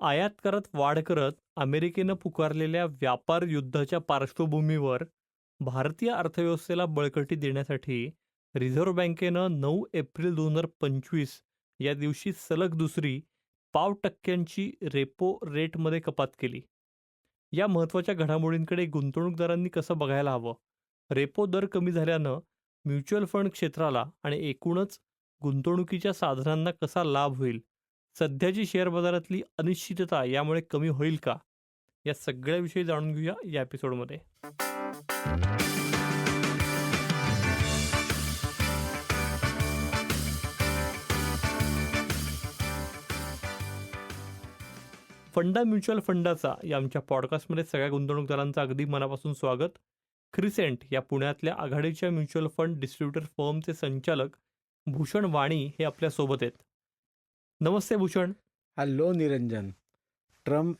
आयात करत वाढ करत अमेरिकेनं पुकारलेल्या व्यापार युद्धाच्या पार्श्वभूमीवर भारतीय अर्थव्यवस्थेला बळकटी देण्यासाठी रिझर्व्ह बँकेनं नऊ एप्रिल दोन हजार पंचवीस या दिवशी सलग दुसरी पाव टक्क्यांची रेपो रेटमध्ये कपात केली. या महत्त्वाच्या घडामोडींकडे गुंतवणूकदारांनी कसं बघायला हवं? रेपो दर कमी झाल्यानं म्युच्युअल फंड क्षेत्राला आणि एकूणच गुंतवणुकीच्या साधनांना कसा लाभ होईल? सध्याची शेअर बाजारातली अनिश्चितता यामुळे कमी होईल का? या सगळ्याविषयी जाणून घेऊया या एपिसोडमध्ये. फंडा म्युच्युअल फंडाचा या आमच्या पॉडकास्टमध्ये सगळ्या गुंतवणूकदारांचं अगदी मनापासून स्वागत. क्रिसेंट या पुण्यातल्या आघाडीच्या म्युच्युअल फंड डिस्ट्रीब्युटर फर्मचे संचालक भूषण वाणी हे आपल्यासोबत आहेत. नमस्ते Bhushan. Hello Niranjan. Trump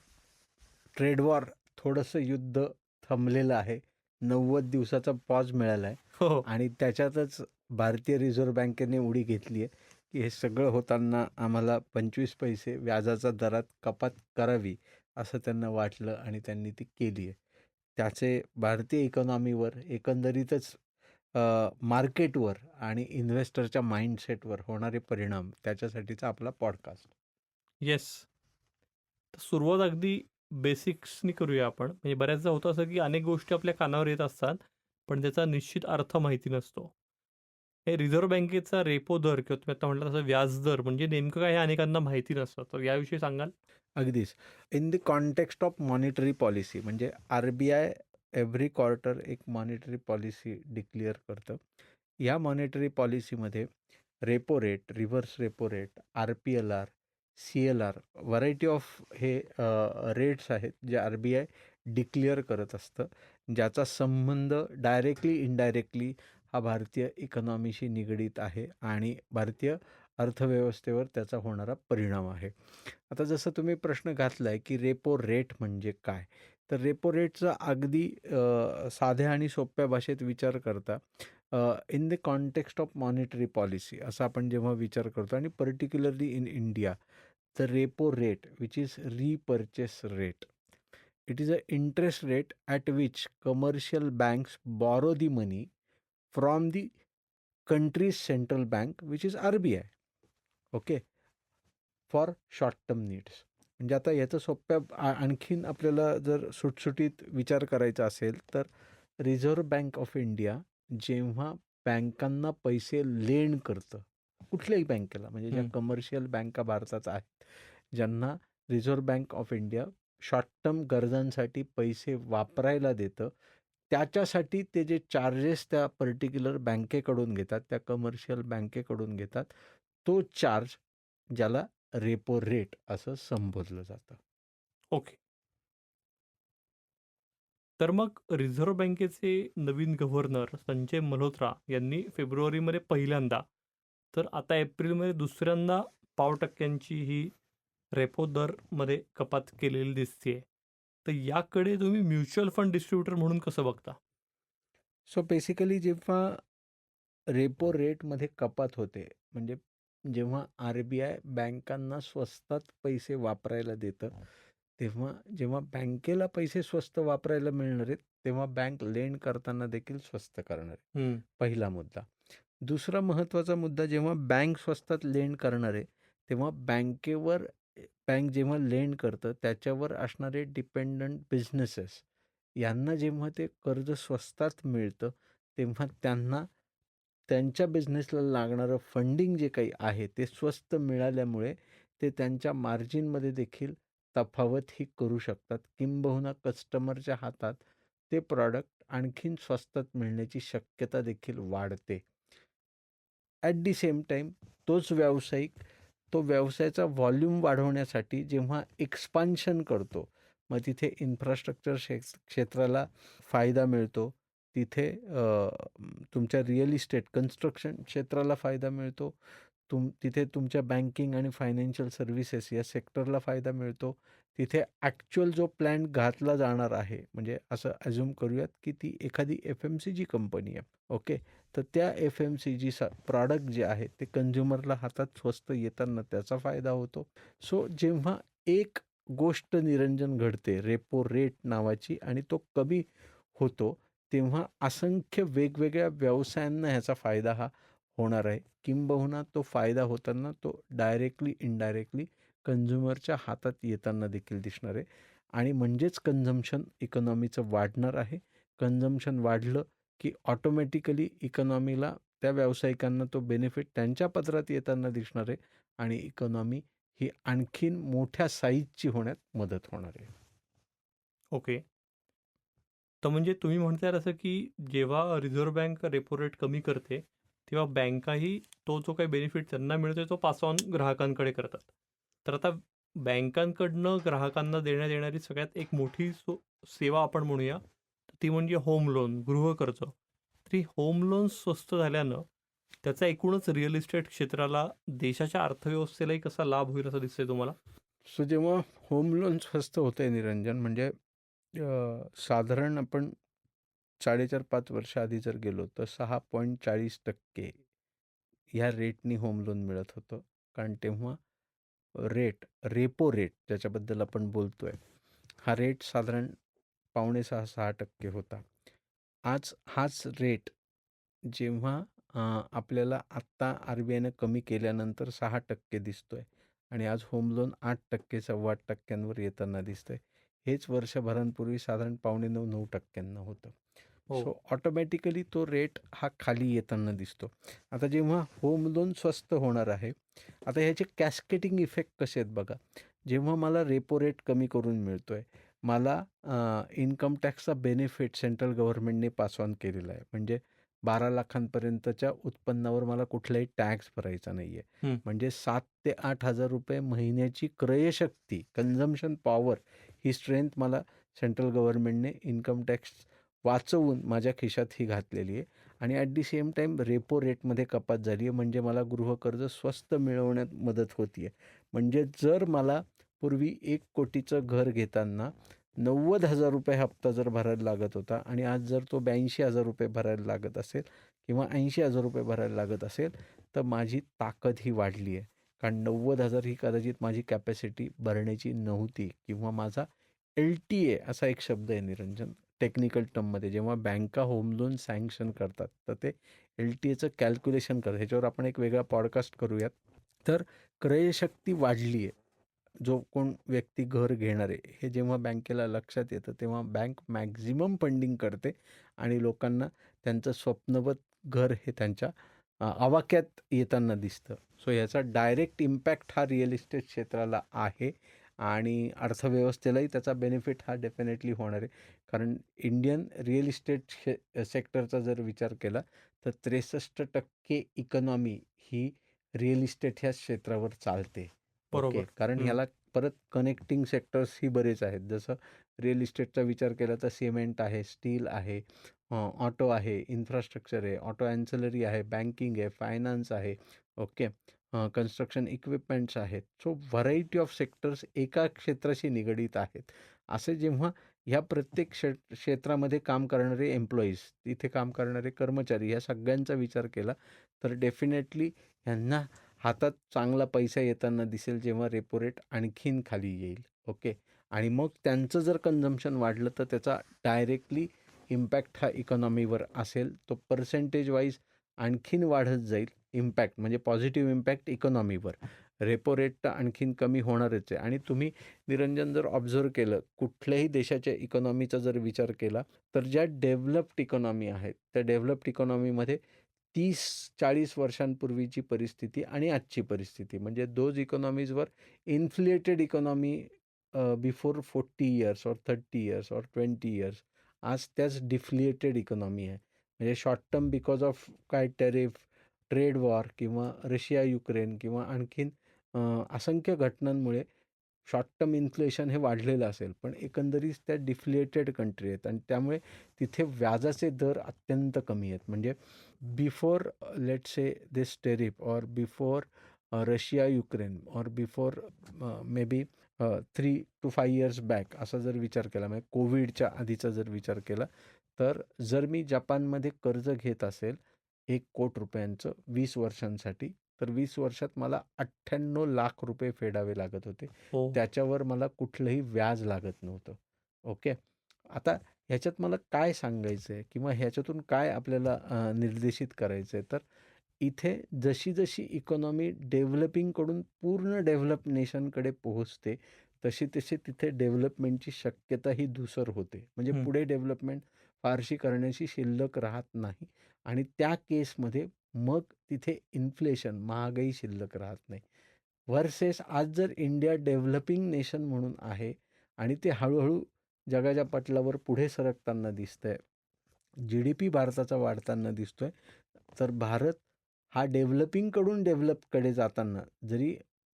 trade war थोडंसं युद्ध थांबलेलं आहे. नव्वद दिवसाचा पॉज मिळाला आहे. हो आणि त्याच्यातच भारतीय रिझर्व्ह बँकेने उडी घेतली आहे की हे सगळं होताना आम्हाला पंचवीस पैसे व्याजाचा दरात कपात करावी असं त्यांना वाटलं आणि त्यांनी ती केली आहे. त्याचे भारतीय इकॉनॉमीवर एकंदरीतच मार्केटवर आणि इन्व्हेस्टरच्या माइंडसेटवर होणारे परिणाम त्याच्यासाठीचा आपला पॉडकास्ट. येस. तर सुरुवात अगदी बेसिक्सनी करूया आपण. म्हणजे बऱ्याचदा होतं असं की अनेक गोष्टी आपल्या कानावर येत असतात पण त्याचा निश्चित अर्थ माहिती नसतो. हे रिझर्व्ह बँकेचा रेपो दर किंवा तुम्ही आता म्हटलं तसं व्याज दर म्हणजे नेमकं काय हे अनेकांना माहिती नसतं. तर याविषयी सांगाल? अगदीच. In the context of monetary policy म्हणजे R B I every quarter एक मॉनिटरी पॉलिसी डिक्लेअर करतं. या मॉनिटरी पॉलिसीमध्ये repo rate reverse repo rate R P L R C L R variety of हे रेट्स आहेत जे आर बी आय डिक्लेअर करत असतं. ज्याचा संबंध डायरेक्टली इनडायरेक्टली हा भारतीय इकॉनॉमीशी निगडीत आहे आणि भारतीय अर्थव्यवस्थेवर त्याचा होणारा परिणाम आहे. आता जसं तुम्ही प्रश्न घातला आहे की रेपो रेट म्हणजे काय? तर रेपो रेटचा अगदी साध्या आणि सोप्या भाषेत विचार करता in the context of monetary policy असा आपण जेव्हा विचार करतो आणि particularly in India the repo rate which is repurchase rate it is a interest rate at which commercial banks borrow the money from the country's central bank which is R B I okay for short term needs म्हणजे आता याचं सोप्या आणखीन आपल्याला जर सुटसुटीत विचार करायचा असेल तर रिझर्व्ह बँक ऑफ इंडिया जेव्हा बँकांना पैसे लेण करतं कुठल्याही बँकेला म्हणजे ज्या. कमर्शियल बँका भारतात आहेत ज्यांना Reserve Bank of India short term गरजांसाठी पैसे वापरायला देतं त्याच्यासाठी ते जे चार्जेस त्या पर्टिक्युलर बँकेकडून घेतात त्या कमर्शियल बँकेकडून घेतात तो चार्ज ज्याला रेपो रेट असं संबोधलं जातं. ओके. तर मग रिझर्व्ह बँकेचे नवीन गव्हर्नर संजय मल्होत्रा यांनी फेब्रुवारीमध्ये पहिल्यांदा तर आता एप्रिलमध्ये दुसऱ्यांदा पाव टक्क्यांची ही रेपो दरमध्ये कपात केलेली दिसते तर याकडे तुम्ही म्युच्युअल फंड डिस्ट्रीब्युटर म्हणून कसं बघता? सो बेसिकली जेव्हा रेपो रेटमध्ये कपात होते म्हणजे जेव्हा आर बी आय बँकांना स्वस्तात पैसे वापरायला देतं तेव्हा जेव्हा बँकेला पैसे स्वस्त वापरायला मिळणार आहेत तेव्हा बँक लेंड करताना देखील स्वस्त करणार आहे. पहिला मुद्दा. दुसरा महत्त्वाचा मुद्दा जेव्हा बँक स्वस्तात लेंड करणार आहे तेव्हा बँकेवर बँक जेव्हा लेंड करतं त्याच्यावर असणारे डिपेंडंट बिझनेसेस यांना जेव्हा ते कर्ज स्वस्तात मिळतं तेव्हा त्यांना त्यांच्या बिझनेसला लागणारं फंडिंग जे काही आहे ते स्वस्त मिळाल्यामुळे ते त्यांच्या मार्जिनमध्ये देखील तफावत ही करू शकतात. किंबहुना कस्टमरच्या हातात ते प्रॉडक्ट आणखीन स्वस्तात मिळण्याची शक्यता देखील वाढते. ॲट दी सेम टाईम तोच व्यावसायिक तो व्यवसायाचा व्हॉल्यूम वाढवण्यासाठी जेव्हा एक्सपान्शन करतो मग तिथे इन्फ्रास्ट्रक्चर शे क्षेत्राला फायदा मिळतो. तिथे तुमच्या रिअल इस्टेट कन्स्ट्रक्शन क्षेत्राला फायदा मिळतो. तुम तिथे तुमच्या बँकिंग आणि फायनान्शियल सर्व्हिसेस या सेक्टरला फायदा मिळतो. तिथे ॲक्च्युअल जो प्लॅन घातला जाणार आहे म्हणजे असं अज्युम करूयात की ती एखादी F M C G company आहे ओके? तर त्या एफ एम सी जी सा प्रॉडक्ट जे आहे ते कन्झ्युमरला हातात स्वस्त येताना त्याचा फायदा होतो. सो जेव्हा एक गोष्ट निरंजन घडते रेपो रेट नावाची आणि तो कमी होतो तेव्हा असंख्य वेगवेगळ्या व्यवसायांना ह्याचा फायदा हा होणार आहे. किंबहुना तो फायदा होताना तो डायरेक्टली इनडायरेक्टली कन्झ्युमरच्या हातात येताना देखील दिसणार आहे. आणि म्हणजेच कन्झम्शन इकॉनॉमीचं वाढणार आहे. कन्झम्शन वाढलं की ऑटोमॅटिकली इकॉनॉमीला त्या व्यावसायिकांना तो बेनिफिट त्यांच्या पदरात येताना दिसणार आहे. आणि इकॉनॉमी ही आणखीन मोठ्या साईजची होण्यात मदत होणार आहे. ओके तर म्हणजे तुम्ही म्हणताय असं की जेव्हा रिझर्व्ह बँक रेपो रेट कमी करते तेव्हा बँकाही तो जो काही बेनिफिट त्यांना मिळतोय तो पास ऑन ग्राहकांकडे करतात. तर आता बँकांकडनं ग्राहकांना देण्यात येणारी सगळ्यात एक मोठी सो सेवा आपण म्हणूया ती म्हणजे होम लोन गृहकर्ज तर ही होम लोन स्वस्त झाल्यानं त्याचा एकूणच रिअल इस्टेट क्षेत्राला देशाच्या अर्थव्यवस्थेलाही कसा लाभ होईल असं दिसतंय तुम्हाला? सो जेव्हा होम लोन स्वस्त होतं आहे निरंजन म्हणजे अ, साधारण आपण साडेचार पाच वर्ष आधी जर गेलो तर सहा पॉईंट चाळीस टक्के ह्या रेटनी होम लोन मिळत होतं. कारण तेव्हा रेट रेपो रेट ज्याच्याबद्दल आपण बोलतो आहे हा रेट साधारण पावणे सहा सहा टक्के होता. आज हाच रेट जेव्हा अ, आपल्याला आत्ता आर बी आयनं कमी केल्यानंतर सहा टक्के दिसतो आहे आणि आज होम लोन आठ टक्के सव्वा आठ टक्क्यांवर येताना दिसतंय. हेच वर्षभरांपूर्वी साधारण पावणे नऊ नऊ टक्क्यांना होतं. हो. सो ऑटोमॅटिकली तो रेट हा खाली येताना दिसतो. आता जेव्हा होम लोन स्वस्त होणार आहे आता ह्याचे कॅस्केटिंग इफेक्ट कसे आहेत बघा. जेव्हा मला रेपो रेट कमी करून मिळतो आहे मला इन्कम टॅक्सचा बेनिफिट सेंट्रल गव्हर्नमेंटने पास ऑन केलेला आहे. म्हणजे बारा लाखांपर्यंतच्या उत्पन्नावर मला कुठलाही टॅक्स भरायचा नाही आहे हं. म्हणजे सात ते आठ हजार रुपये महिन्याची क्रयशक्ती कन्झम्शन पॉवर ही स्ट्रेंथ मला सेंट्रल गव्हर्नमेंटने इन्कम टॅक्स वाचवून माझ्या खिशात ही घातलेली आहे. आणि at the same time repo रेटमध्ये कपात झाली आहे. म्हणजे मला गृहकर्ज स्वस्त मिळवण्यात मदत होती आहे म्हणजे जर मला पूर्वी एक कोटीचं घर घेताना नव्वद हजार रुपये हप्ता जर भरायला लागत होता आणि आज जर तो ब्याऐंशी हजार रुपये भरायला लागत असेल किंवा ऐंशी हजार रुपये भरायला लागत असेल तर माझी ताकद ही वाढली आहे. कारण नव्वद हजार ही कदाचित माझी कॅपॅसिटी भरण्याची नव्हती किंवा माझा एल टी ए असा एक शब्द आहे निरंजन टेक्निकल टर्ममध्ये जेव्हा बँका होम लोन सँक्शन करतात तर ते एल टी एचं कॅल्क्युलेशन करतात. ह्याच्यावर आपण एक वेगळा पॉडकास्ट करूयात. तर क्रयशक्ती वाढली आहे. जो कोण व्यक्ती घर घेणार आहे हे जेव्हा बँकेला लक्षात येतं तेव्हा बँक मॅक्झिमम फंडिंग करते आणि लोकांना त्यांचं स्वप्नवत घर हे त्यांच्या आवाक्यात येताना दिसतं सो याचा डायरेक्ट इम्पॅक्ट हा रिअल इस्टेट क्षेत्राला आहे आणि अर्थव्यवस्थेलाही त्याचा बेनिफिट हा डेफिनेटली होणार आहे कारण इंडियन रिअल इस्टेट शे सेक्टरचा जर विचार केला तर त्रेसष्ट टक्के इकॉनॉमी ही रिअल इस्टेट ह्या क्षेत्रावर चालते बरोबर. कारण. ह्याला परत कनेक्टिंग सेक्टर्स ही बरेच आहेत. जसं रिअल इस्टेटचा विचार केला तर सिमेंट आहे स्टील आहे ऑटो आहे इन्फ्रास्ट्रक्चर आहे ऑटो अँसलरी आहे बँकिंग आहे फायनान्स आहे ओके कन्स्ट्रक्शन इक्विपमेंट्स आहेत. सो व्हरायटी ऑफ सेक्टर्स एका क्षेत्राशी निगडीत आहेत. असे जेव्हा ह्या प्रत्येक क्षे क्षेत्रामध्ये काम करणारे एम्प्लॉईज तिथे काम करणारे कर्मचारी ह्या सगळ्यांचा विचार केला तर डेफिनेटली ह्यांना हातात चांगला पैसा येताना दिसेल जेव्हा रेपो रेट आणखीन खाली येईल. ओके आणि मग त्यांचं जर कन्झम्पशन वाढलं तर त्याचा डायरेक्टली इम्पॅक्ट हा इकॉनॉमीवर असेल. तो पर्सेंटेज वाईज आणखीन वाढत जाईल इम्पॅक्ट म्हणजे पॉझिटिव्ह इम्पॅक्ट इकॉनॉमीवर रेपो रेट तर आणखीन कमी होणारच आहे. आणि तुम्ही निरंजन जर ऑब्झर्व केलं कुठल्याही देशाच्या इकॉनॉमीचा जर विचार केला तर ज्या डेव्हलप्ड इकॉनॉमी आहेत त्या डेव्हलप्ड इकॉनॉमीमध्ये तीस चाळीस वर्षांपूर्वीची परिस्थिती आणि आजची परिस्थिती. म्हणजे those इकॉनॉमीजवर inflated economy before forty years और थर्टी इयर्स और ट्वेंटी इयर्स आज त्याच डिफ्लिएटेड इकॉनॉमी आहे. म्हणजे शॉर्ट टर्म बिकॉज ऑफ काय टेरिफ ट्रेड वॉर किंवा रशिया युक्रेन किंवा आणखीन असंख्य घटनांमुळे शॉर्ट टर्म इन्फ्लेशन हे वाढलेलं असेल. पण एकंदरीत त्या डिफ्लिएटेड कंट्री आहेत आणि त्यामुळे तिथे व्याजाचे दर अत्यंत कमी आहेत. म्हणजे before let's say this tariff और बिफोर रशिया युक्रेन और before may be three two five years back असा जर विचार केला म्हणजे कोविडच्या आधीचा जर विचार केला तर जर मी जपानमध्ये कर्ज घेत असेल एक कोट रुपयांचं वीस वर्षांसाठी तर 20 वर्षात मला 98 लाख रुपये फेडावे लागत होते. हो. त्याच्यावर मला कुठलंही व्याज लागत नव्हतं. ओके. आता ह्याच्यात मला काय सांगायचं आहे किंवा ह्याच्यातून काय आपल्याला निर्देशित करायचं आहे, तर इथे जशी-जशी इकॉनॉमी डेव्हलपिंगकडून पूर्ण डेव्हलप नेशनकडे पोहोचते, तशी-तशी तिथे डेव्हलपमेंटची शक्यता ही धूसर होते. म्हणजे. पुढे डेव्हलपमेंट फारशी करण्याची शिल्लक राहत नाही आणि त्या केसमध्ये मग तिथे इन्फ्लेशन, महागाई शिल्लक राहत नाही. व्हर्सेस आज जर इंडिया डेव्हलपिंग नेशन म्हणून आहे आणि ते हळू-हळू जगाच्या पटलावर पुढे सरकताना दिसतंय. जी-डी-पी भारताचा वाढताना दिसतो आहे तर भारत हा डेव्हलपिंगकडून डेव्हलपकडे जाताना जरी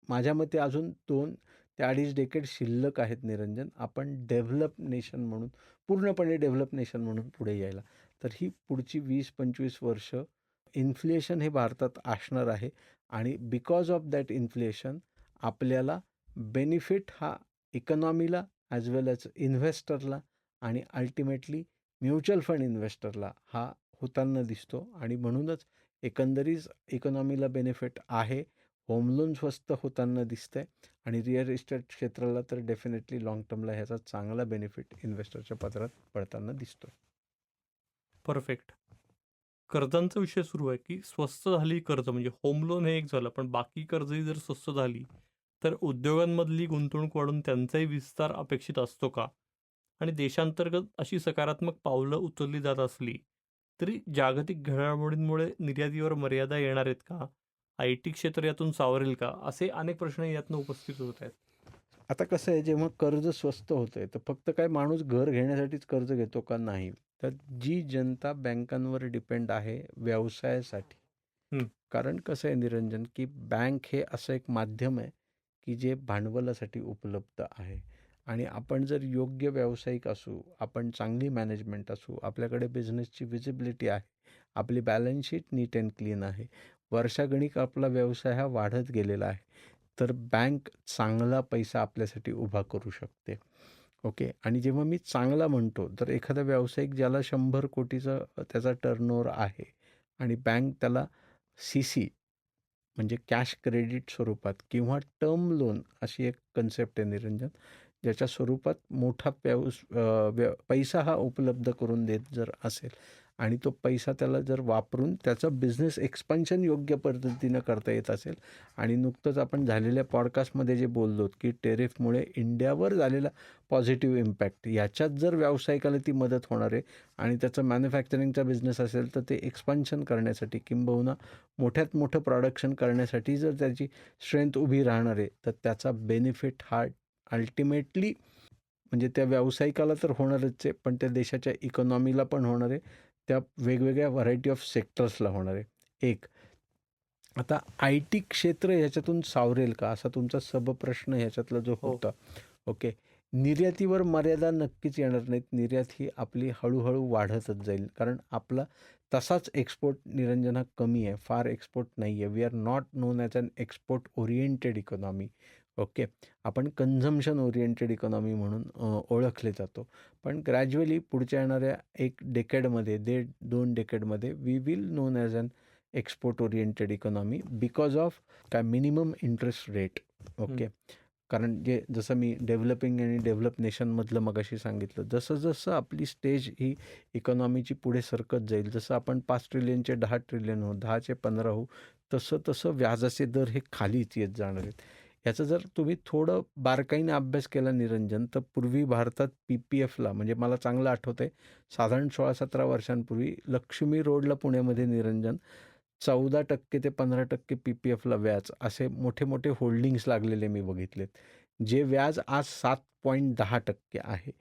माझ्या मते अजून दोन ते अडीच डेकेड शिल्लक आहेत निरंजन. आपण डेव्हलप नेशन म्हणून पूर्णपणे डेव्हलप नेशन म्हणून पुढे यायला. तर ही पुढची 20-25 वर्ष इन्फ्लेशन हे भारतात असणार आहे आणि बिकॉज ऑफ दॅट इन्फ्लेशन आपल्याला बेनिफिट हा इकॉनॉमीला ॲज वेल ॲज इन्व्हेस्टरला आणि अल्टिमेटली म्युच्युअल फंड इन्व्हेस्टरला हा होताना दिसतो आणि म्हणूनच एकंदरीत इकॉनॉमीला बेनिफिट आहे. होम लोन स्वस्त होताना दिसतंय आणि रिअल इस्टेट क्षेत्राला तर डेफिनेटली लाँग टर्मला ह्याचा चांगला बेनिफिट इन्व्हेस्टरच्या पत्रात पडताना दिसतो परफेक्ट. कर्जांचा विषय सुरू आहे, की स्वस्त झाली कर्ज म्हणजे होम लोन हे एक झालं, पण बाकी कर्जही जर स्वस्त झाली, तर उद्योगांमधली गुंतवणूक वाढून त्यांचाही विस्तार अपेक्षित असतो का? आणि देशांतर्गत अशी सकारात्मक पावलं उचलली जात असली, तरी जागतिक घडामोडींमुळे निर्यातीवर मर्यादा येणार आहेत का? आय-टी क्षेत्र यातून सावरेल का? असे अनेक प्रश्न यातनं उपस्थित होत आहेत. आता कसं आहे, जेव्हा कर्ज स्वस्त होतंय, तर फक्त काय माणूस घर घेण्यासाठीच कर्ज घेतो का? नाही. तर जी जनता बँकांवर डिपेंड आहे व्यवसायासाठी. कारण कसं आहे निरंजन, की बँक हे असं एक माध्यम आहे, की जे भांडवलासाठी उपलब्ध आहे आणि आपण जर योग्य व्यावसायिक असू, आपण चांगली मॅनेजमेंट असू, आपल्याकडे बिझनेसची व्हिजिबिलिटी आहे, आपली balance sheet neat and clean आहे, वर्षागणिक आपला व्यवसाय हा वाढत गेलेला आहे, तर बँक चांगला पैसा आपल्यासाठी उभा करू शकते. ओके. आणि जेव्हा मी चांगला म्हणतो, तर एखादा व्यावसायिक ज्याला शंभर कोटीचा त्याचा टर्नओव्हर आहे आणि बँक त्याला सी-सी म्हणजे कॅश क्रेडिट स्वरूपात किंवा टर्म लोन अशी एक कन्सेप्ट आहे निरंजन, ज्याच्या स्वरूपात मोठा प्याऊस पैसा हा उपलब्ध करून देत जर असेल आणि तो पैसा त्याला जर वापरून त्याचं बिझनेस एक्सपान्शन योग्य पद्धतीनं करता येत असेल आणि नुकतंच आपण झालेल्या पॉडकास्टमध्ये जे बोललो, की टेरिफमुळे इंडियावर झालेला पॉझिटिव्ह इम्पॅक्ट याच्यात जर व्यावसायिकाला ती मदत होणार आहे आणि त्याचं मॅन्युफॅक्चरिंगचा बिझनेस असेल, तर ते एक्सपान्शन करण्यासाठी किंबहुना मोठ्यात मोठं प्रॉडक्शन करण्यासाठी जर त्याची स्ट्रेंथ उभी राहणार आहे, तर त्याचा बेनिफिट हा अल्टिमेटली म्हणजे त्या व्यावसायिकाला तर होणारच आहे, पण त्या देशाच्या इकॉनॉमीला पण होणार आहे. त्या वेगवेगळ्या व्हरायटी ऑफ सेक्टर्सला होणार आहे. एक. आता आय-टी क्षेत्र ह्याच्यातून सावरेल का? असा तुमचा सबप्रश्न ह्याच्यातला जो हो. होता. ओके. निर्यातीवर मर्यादा नक्कीच येणार नाहीत. निर्यात ही आपली हळू-हळू वाढतच जाईल. कारण आपला तसाच एक्सपोर्ट निरंजन कमी आहे. फार एक्सपोर्ट नाही आहे. We are not known as an export oriented economy. Okay. आपण कन्झम्पशन ओरिएंटेड इकॉनॉमी म्हणून ओळखले जातो. पण ग्रॅज्युअली पुढच्या येणाऱ्या 1 डेकेडमध्ये, दीड 2 डेकेडमध्ये we will known as an export oriented economy because of काय मिनिमम इंटरेस्ट रेट. ओके. कारण जे जसं मी डेव्हलपिंग आणि डेव्हलप नेशनमधलं मगाशी सांगितलं, जसं-जसं आपली स्टेज ही इकॉनॉमीची पुढे सरकत जाईल, जसं आपण 5 ट्रिलियनचे 10 ट्रिलियन होऊ, 10चे 15 होऊ, तसं-तसं व्याजाचे दर हे खालीच येत जाणार आहेत. याचा जर तुम्ही थोडं बारकाईने अभ्यास केला निरंजन, तर पूर्वी भारतात पी-पी-एफला म्हणजे मला चांगलं आठवतंय, साधारण 16-17 वर्षांपूर्वी लक्ष्मी रोडला पुण्यामध्ये निरंजन 14% ते 15% पी-पी-एफला व्याज असे मोठे-मोठे होल्डिंग्स लागलेले मी बघितलेत. जे व्याज आज 7.10% आहे.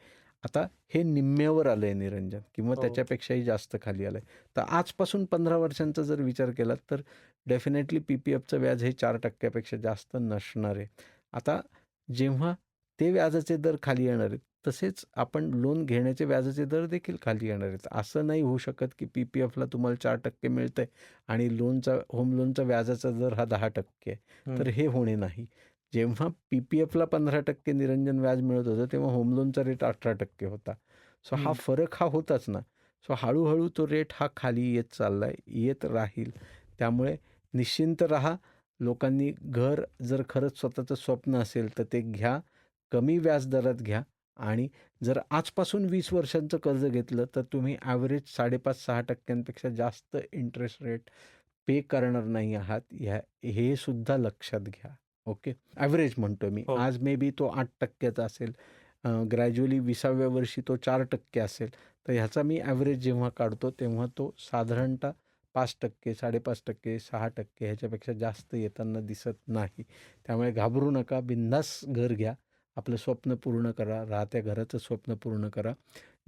आता हे निम्म्यावर आलंय निरंजन किंवा हो. त्याच्यापेक्षाही जास्त खाली आलंय. तर आजपासून 15 वर्षांचा जर विचार केलात, तर डेफिनेटली पी-पी-एफचं व्याज हे 4% पेक्षा जास्त नसणार आहे. आता जेव्हा ते व्याजाचे दर खाली येणार आहेत, तसेच आपण लोन घेण्याचे व्याजाचे दर देखील खाली येणार आहेत. असं नाही होऊ शकत, की पी-पी-एफला तुम्हाला 4% मिळतंय आणि लोनचा होम लोनचा व्याजाचा दर हा 10% आहे. हं. तर हे होणे नाही. जेव्हा पी-पी-एफला 15% निरंजन व्याज मिळत होतं, तेव्हा होम लोनचा रेट 18% होता. सो हा. फरक हा होताच ना. सो हळू-हळू तो रेट हा खाली येत चाललाय, येत राहील. त्यामुळे निश्चिंत राहा लोकांनी घर जर खरंच स्वतःचं स्वप्न असेल तर ते घ्या. कमी व्याजदरात घ्या आणि जर आजपासून 20 वर्षांचं कर्ज घेतलं तर तुम्ही ॲव्हरेज 5.5-6% पेक्षा जास्त इंटरेस्ट रेट पे करणार नाही आहात. ह्या हे सुद्धा लक्षात घ्या. ओके. ॲव्हरेज म्हणतोय मी. हो. आज मे बी तो 8% चा असेल. ग्रॅज्युअली 20व्या वर्षी तो 4% असेल. तर ह्याचा मी ॲव्हरेज जेव्हा काढतो तेव्हा तो साधारणतः 5%, 5.5%, 6% ह्याच्यापेक्षा जास्त येताना दिसत नाही. त्यामुळे घाबरू नका. बिनधास्त घर घ्या. आपलं स्वप्न पूर्ण करा. राहत्या घराचं स्वप्न पूर्ण करा.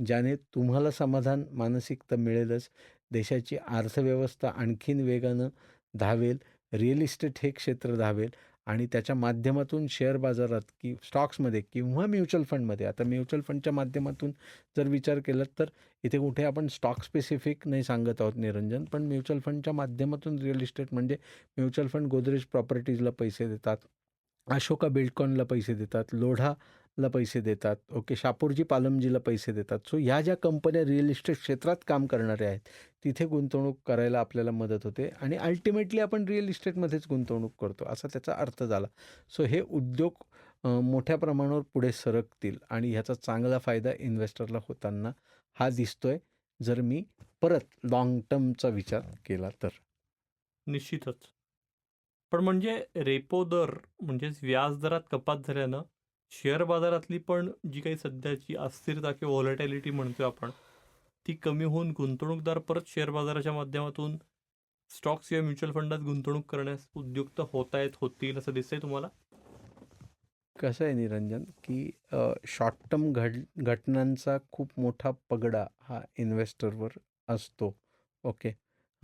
ज्याने तुम्हाला समाधान, मानसिकता मिळेलच. देशाची अर्थव्यवस्था आणखीन वेगानं धावेल. रिअल इस्टेट हे क्षेत्र धावेल आणि त्याच्या माध्यमातून शेअर बाजारात की स्टॉक्समध्ये किंवा म्युच्युअल फंडमध्ये आता म्युच्युअल फंडच्या माध्यमातून जर विचार केलात तर इथे कुठे आपण स्टॉक स्पेसिफिक नाही सांगत आहोत निरंजन. पण म्युच्युअल फंडच्या माध्यमातून रिअल इस्टेट म्हणजे म्युच्युअल फंड गोदरेज प्रॉपर्टीजला पैसे देतात. अशोका बिल्डकॉनला पैसे देतात. लोढा ला पैसे देतात. ओके. शापूरजी पालमजीला पैसे देतात. सो ह्या ज्या कंपन्या रिअल इस्टेट क्षेत्रात काम करणाऱ्या आहेत, तिथे गुंतवणूक करायला आपल्याला मदत होते आणि अल्टिमेटली आपण रिअल इस्टेटमध्येच गुंतवणूक करतो असा त्याचा अर्थ झाला. सो हे उद्योग मोठ्या प्रमाणावर पुढे सरकतील आणि ह्याचा चांगला फायदा इन्व्हेस्टरला होताना हा दिसतोय. जर मी परत लाँग टर्मचा विचार केला तर. निश्चितच. पण म्हणजे रेपो दर म्हणजेच व्याजदरात कपात झाल्यानं शेअर बाजारातली पण जी काही सध्याची अस्थिरता किंवा व्हॉलॅटिलिटी म्हणतोय आपण, ती कमी होऊन गुंतवणूकदार परत शेअर बाजाराच्या माध्यमातून स्टॉक्स किंवा म्युच्युअल फंडात गुंतवणूक करण्यास उद्युक्त होतायत, होतील असं दिसतंय तुम्हाला? कसं आहे निरंजन, की शॉर्ट टर्म घड घटनांचा खूप मोठा पगडा हा इन्व्हेस्टरवर असतो. ओके.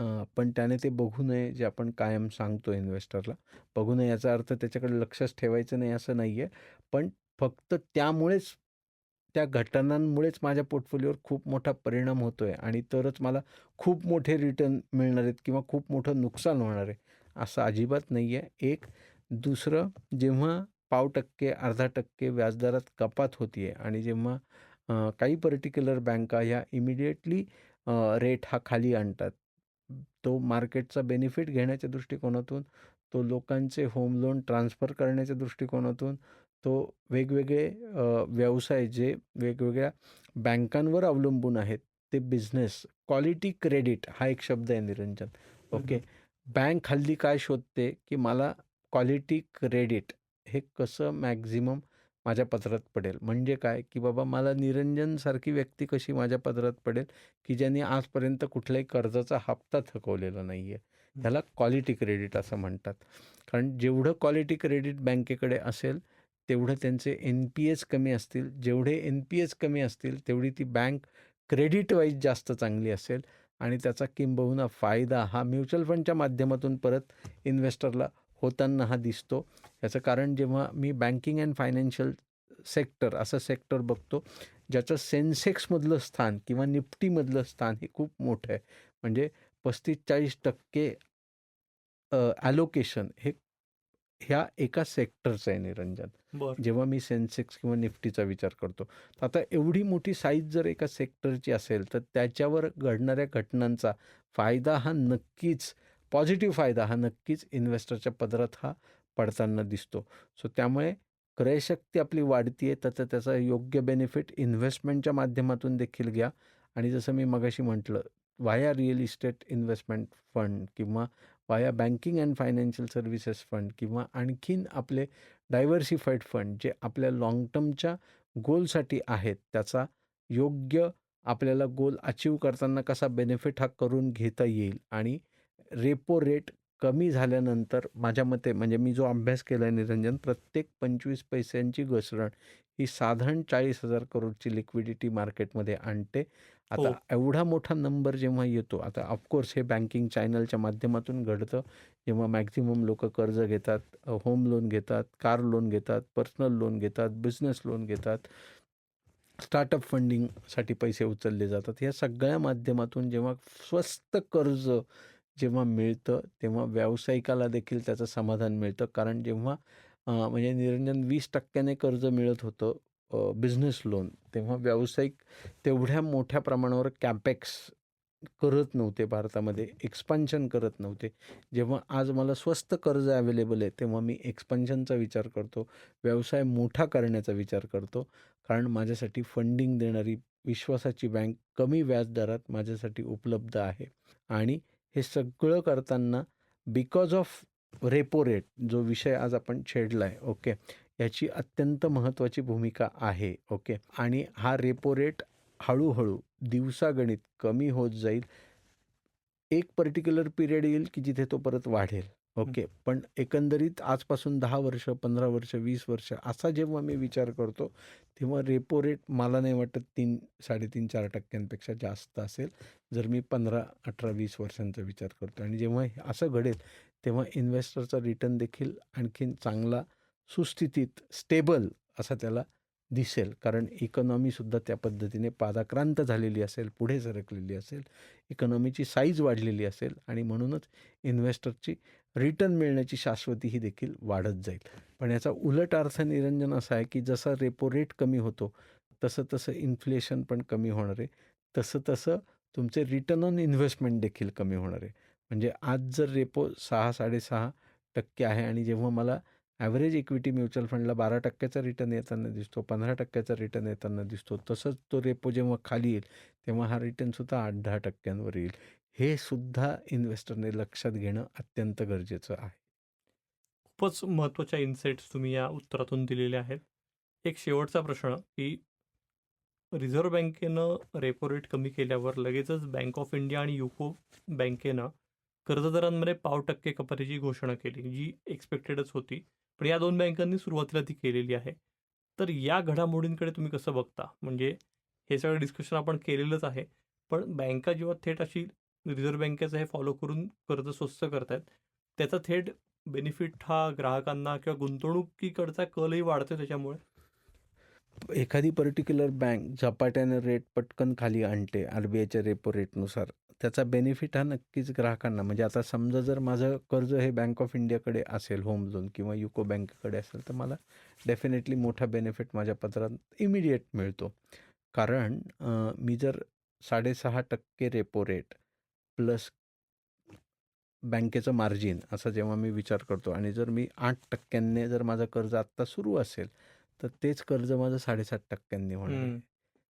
अ, पण त्याने ते बघू नये जे आपण कायम सांगतो इन्व्हेस्टरला. बघू नये याचा अर्थ त्याच्याकडे लक्षच ठेवायचं नाही असं नाहीये. पण फक्त त्यामुळेच त्या घटनांमुळेच माझ्या पोर्टफोलिओवर खूप मोठा परिणाम होतोय आणि तरच मला खूप मोठे रिटर्न मिळणार आहेत किंवा खूप मोठं नुकसान होणार आहे, असं अजिबात नाहीये. एक. दुसरं जेव्हा पाव टक्के, अर्धा टक्के व्याजदरात कपात होतीये आणि जेव्हा अ, काही पर्टिक्युलर बँका ह्या इमिडिएटली अ, रेट हा खाली आणतात. तो मार्केटचा बेनिफिट घेण्याच्या दृष्टिकोनातून, तो लोकांचे होम लोन ट्रान्सफर करण्याच्या दृष्टिकोनातून, तो वेगवेगळे व्यवसाय जे वेगवेगळ्या बँकांवर अवलंबून आहेत, ते बिझनेस क्वालिटी क्रेडिट हा एक शब्द आहे निरंजन. ओके. बँक हल्ली काय शोधते, की मला क्वालिटी क्रेडिट हे कसं मॅक्सिमम माझ्या पदरात पडेल. म्हणजे काय, की बाबा मला निरंजनसारखी व्यक्ती कशी माझ्या पदरात पडेल, की ज्यांनी आजपर्यंत कुठल्याही कर्जाचा हप्ता थकवलेला नाहीये. हं. ह्याला क्वालिटी क्रेडिट असं म्हणतात. कारण जेवढं क्वालिटी क्रेडिट बँकेकडे असेल, तेवढं त्यांचे एन-पी-एस कमी असतील. जेवढे एन-पी-एस कमी असतील, तेवढी ती बँक क्रेडिट वाईज जास्त चांगली असेल आणि त्याचा किंबहुना फायदा हा म्युच्युअल फंडच्या माध्यमातून परत इन्व्हेस्टरला होताना हा दिसतो. याचं कारण जेव्हा मी बँकिंग अँड फायनान्शियल सेक्टर असं सेक्टर बघतो, ज्याचं सेन्सेक्समधलं स्थान किंवा निफ्टीमधलं स्थान हे खूप मोठं आहे. म्हणजे 35-40% अ, ॲलोकेशन हे ह्या एका सेक्टरचं आहे निरंजन. जेव्हा मी सेन्सेक्स किंवा निफ्टीचा विचार करतो. तर आता एवढी मोठी साईज जर एका सेक्टरची असेल, तर त्याच्यावर घडणाऱ्या घटनांचा फायदा हा नक्कीच पॉझिटिव्ह फायदा हा नक्कीच इन्व्हेस्टरच्या पदरात हा पडताना दिसतो. सो त्यामुळे क्रयशक्ती आपली वाढती आहे त्याचा योग्य बेनिफिट इन्व्हेस्टमेंटच्या माध्यमातून देखील घ्या आणि जसं मी मगाशी म्हटलं, वाया रिअल इस्टेट इन्व्हेस्टमेंट फंड किंवा via banking and financial services fund किंवा आणखीन आपले डायव्हर्सिफाईड फंड जे आपल्या लाँग टर्मच्या गोलसाठी आहेत, त्याचा योग्य आपल्याला गोल अचीव करताना कसा बेनिफिट हा करून घेता येईल आणि रेपो रेट कमी झाल्यानंतर माझ्या मते म्हणजे मी जो अभ्यास केलाय निरंजन, प्रत्येक 25 पैशांची घसरण ही साधारण 40,000 करोडची लिक्विडिटी मार्केटमध्ये आणते. आता हो. एवढा मोठा नंबर जेव्हा येतो, आता ऑफकोर्स हे बँकिंग चॅनलच्या माध्यमातून घडतं. जेव्हा मॅक्सिमम लोकं कर्ज घेतात, होम लोन घेतात, कार लोन घेतात, पर्सनल लोन घेतात, बिझनेस लोन घेतात. स्टार्टअप फंडिंगसाठी पैसे उचलले जातात. ह्या सगळ्या माध्यमातून जेव्हा स्वस्त कर्ज जेव्हा मिळतं, तेव्हा व्यावसायिकाला देखील त्याचं समाधान मिळतं. कारण जेव्हा अ, म्हणजे निरंजन 20% कर्ज मिळत होतं अ, बिझनेस लोन, तेव्हा व्यावसायिक तेवढ्या मोठ्या प्रमाणावर कॅपेक्स करत नव्हते भारतामध्ये एक्सपान्शन करत नव्हते. जेव्हा आज मला स्वस्त कर्ज अवेलेबल आहे तेव्हा मी एक्सपान्शनचा विचार करतो. व्यवसाय मोठा करण्याचा विचार करतो. कारण माझ्यासाठी फंडिंग देणारी विश्वासाची बँक कमी व्याजदरात माझ्यासाठी उपलब्ध आहे. आणि हे सगळं करताना बिकॉज ऑफ रेपो रेट जो विषय आज आपण छेडला आहे ओके याची अत्यंत महत्त्वाची भूमिका आहे ओके आणि हा रेपो रेट हळूहळू दिवसागणित कमी होत जाईल. एक पर्टिक्युलर पिरियड येईल की जिथे तो परत वाढेल. ओके. पण एकंदरीत आजपासून दहा वर्ष पंधरा वर्ष वीस वर्ष असा जेव्हा मी विचार करतो तेव्हा रेपो रेट मला नाही वाटत तीन साडेतीन चार टक्क्यांपेक्षा जास्त असेल. जर मी पंधरा अठरा वीस वर्षांचा विचार करतो आणि जेव्हा हे असं घडेल तेव्हा इन्व्हेस्टरचा रिटर्न देखील आणखीन चांगला सुस्थितीत स्टेबल असा त्याला दिसेल. कारण इकॉनॉमीसुद्धा त्या पद्धतीने पादाक्रांत झालेली असेल पुढे सरकलेली असेल इकॉनॉमीची साईज वाढलेली असेल आणि म्हणूनच इन्व्हेस्टरची रिटर्न मिळण्याची शाश्वती ही देखील वाढत जाईल. पण याचा उलट अर्थ निरंजन असा आहे की जसा रेपो रेट कमी होतो तसं तसं इन्फ्लेशन पण कमी होणार आहे. तसं तसं तुमचे रिटर्न ऑन इन्व्हेस्टमेंट देखील कमी होणार आहे. म्हणजे आज जर रेपो सहा साडेसहा टक्के आहे आणि जेव्हा मला ॲव्हरेज इक्विटी म्युच्युअल फंडला बारा टक्क्याचा रिटर्न येताना दिसतो पंधरा टक्क्याचा रिटर्न येताना दिसतो. तसंच तो रेपो जेव्हा खाली येईल तेव्हा हा रिटर्नसुद्धा आठ दहा टक्क्यांवर येईल. हे सुद्धा इन्व्हेस्टरने लक्षात घेणं अत्यंत गरजेचं आहे. खूपच महत्त्वाच्या इन्साइट्स तुम्ही या उत्तरातून दिलेल्या आहेत. एक शेवटचा प्रश्न की रिझर्व्ह बँकेनं रेपो रेट कमी केल्यावर लगेचच बँक ऑफ इंडिया आणि युको बँकेनं कर्जदारांमध्ये पाव टक्के कपातीची घोषणा केली जी एक्सपेक्टेडच होती. पण या दोन बँकांनी सुरुवातीला ती केलेली आहे. तर या घडामोडींकडे तुम्ही कसं बघता? म्हणजे हे सगळं डिस्कशन आपण केलेलंच आहे. पण बँका जेव्हा थेट अशी रिझर्व्ह बँकेचं हे फॉलो करून कर्ज स्वस्त करतायत त्याचा थेट बेनिफिट हा ग्राहकांना किंवा गुंतवणुकीकडचा कलही वाढतो त्याच्यामुळे? एखादी पर्टिक्युलर बँक झपाट्याने रेट पटकन खाली आणते आर बी आयच्या रेपो रेटनुसार त्याचा बेनिफिट हा नक्कीच ग्राहकांना. म्हणजे आता समजा जर माझं कर्ज हे बँक ऑफ इंडियाकडे असेल होम लोन किंवा युको बँकेकडे असेल तर मला डेफिनेटली मोठा बेनिफिट माझ्या पत्रात इमिडिएट मिळतो. कारण मी जर साडेसहा टक्के रेपो रेट प्लस बँकेचं मार्जिन असा जेव्हा मी विचार करतो आणि जर मी आठ टक्क्यांनी जर माझं कर्ज आत्ता सुरू असेल तर तेच कर्ज माझं साडेसात टक्क्यांनी होणार.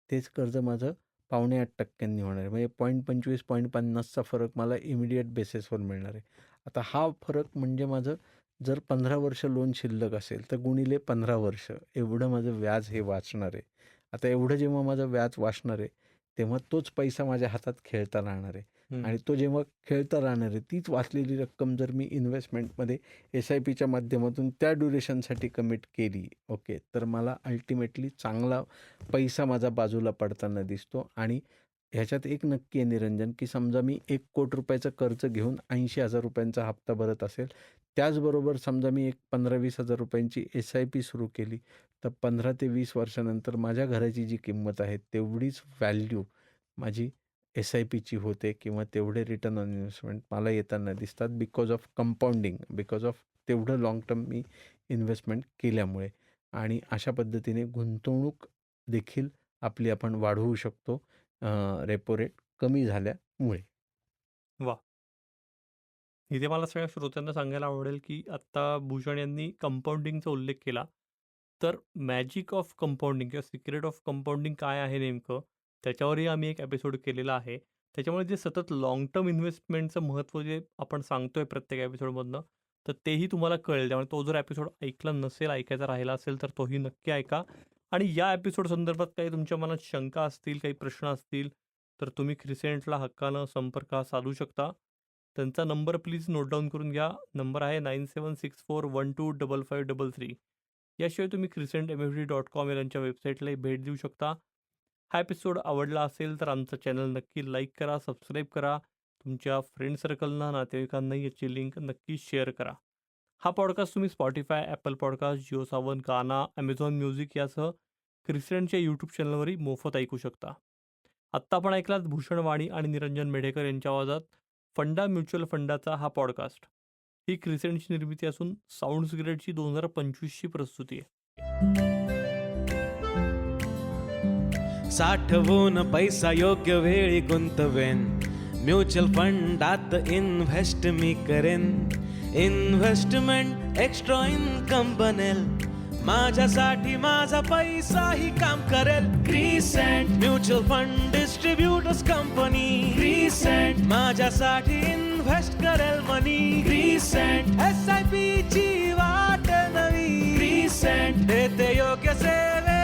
तेच कर्ज माझं पावणे आठ टक्क्यांनी होणार आहे. म्हणजे पॉईंट पंचवीस पॉईंट पन्नासचा फरक मला इमिडिएट बेसिसवर मिळणार आहे. आता हा फरक म्हणजे माझं जर पंधरा वर्ष लोन शिल्लक असेल तर गुणिले पंधरा वर्ष. एवढं माझं व्याज हे वाचणार आहे. आता एवढं जेव्हा माझं व्याज वाचणार आहे तेव्हा तोच पैसा माझ्या हातात खेळता राहणार आहे. आणि तो जेव्हा खेळता राहणार आहे तीच वाचलेली रक्कम जर मी इन्व्हेस्टमेंटमध्ये एस आय पीच्या माध्यमातून त्या ड्युरेशनसाठी कमिट केली ओके तर मला अल्टिमेटली चांगला पैसा माझा बाजूला पडताना दिसतो आणि ह्याच्यात एक नक्की आहे निरंजन की समजा मी एक कोटी रुपयाचं कर्ज घेऊन ऐंशी हजार रुपयांचा हप्ता भरत असेल त्याचबरोबर समजा मी एक पंधरा वीस हजार रुपयांची एस आय पी सुरू केली तर पंधरा ते वीस वर्षानंतर माझ्या घराची जी किंमत आहे तेवढीच व्हॅल्यू माझी एस आय पीची होते किंवा तेवढे रिटर्न ऑन इन्व्हेस्टमेंट मला येताना दिसतात because of compounding because of तेवढं लाँग टर्म मी इन्व्हेस्टमेंट केल्यामुळे. आणि अशा पद्धतीने गुंतवणूक देखील आपली आपण वाढवू शकतो रेपो रेट कमी झाल्यामुळे. वा इथे मला सगळ्या श्रोत्यांना सांगायला आवडेल की आत्ता भूषण यांनी कंपाऊंडिंगचा उल्लेख केला. तर मॅजिक ऑफ कंपाऊंडिंग किंवा सिक्रेट ऑफ कंपाऊंडिंग काय आहे नेमकं? त्याच्यावरही आम्ही एक एपिसोड केलेला आहे. त्याच्यामुळे जे सतत लाँग टर्म इन्व्हेस्टमेंटचं महत्त्व जे आपण सांगतोय प्रत्येक एपिसोडमधनं तर तेही तुम्हाला कळेल. त्यामुळे तो जर एपिसोड ऐकला नसेल ऐकायचा राहिला असेल तर तोही नक्की ऐका. आणि या एपिसोड संदर्भात काही तुमच्या मनात शंका असतील काही प्रश्न असतील तर तुम्ही क्रिसेंटला हक्कानं संपर्क साधू शकता. त्यांचा नंबर प्लीज नोट डाऊन करून घ्या. नंबर आहे nine seven six four one two double five double three. याशिवाय तुम्ही Crescent M F D dot com या त्यांच्या वेबसाईटलाही भेट देऊ शकता. हा एपिसोड आवडला असेल तर आमचं चॅनल नक्की लाईक करा सबस्क्राईब करा. तुमच्या फ्रेंड सर्कलना नातेवाईकांना याची लिंक नक्की शेअर करा. हा पॉडकास्ट तुम्ही Spotify Apple podcast Jio Saavn Gaana Amazon music यासह क्रिस्टियनच्या यूट्यूब चॅनलवरही मोफत ऐकू शकता. आत्ता आपण ऐकलात भूषण वाणी आणि निरंजन मेढेकर यांच्या आवाजात फंडा म्युच्युअल फंडाचा हा पॉडकास्ट. ही क्रिसेंटची निर्मिती असून साऊंड ग्रेडची दोन हजार पंचवीसची प्रस्तुती आहे. साठवून पैसा योग्य वेळी गुंतवेन. म्युच्युअल फंडात इन्व्हेस्ट मी करेन. इन्व्हेस्टमेंट एक्स्ट्रा इन्कम बनेल. माझ्यासाठी माझा पैसाही काम करेल. Crescent mutual fund distributors company. Crescent माझ्यासाठी इन्व्हेस्ट करेल money. Crescent S I P ची वाट नवी. क्रिसेंट देते योग्य Crescent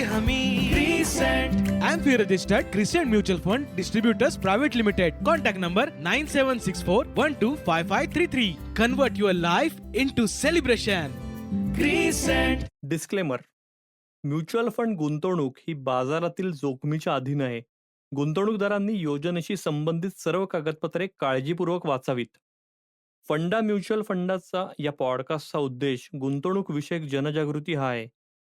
AMFI registered Crescent Mutual Fund Distributors Private Limited. Contact number 9764125533. Convert your life into celebration. Crescent disclaimer mutual fund गुंतवणूक ही बाजारातील जोखमीच्या अधीन आहे. गुंतवणूकदारांनी योजनेशी संबंधित सर्व कागदपत्रे काळजीपूर्वक वाचावीत. फंडा म्युच्युअल फंडाचा या पॉडकास्टचा उद्देश गुंतवणूक विषयक जनजागृती हा आहे.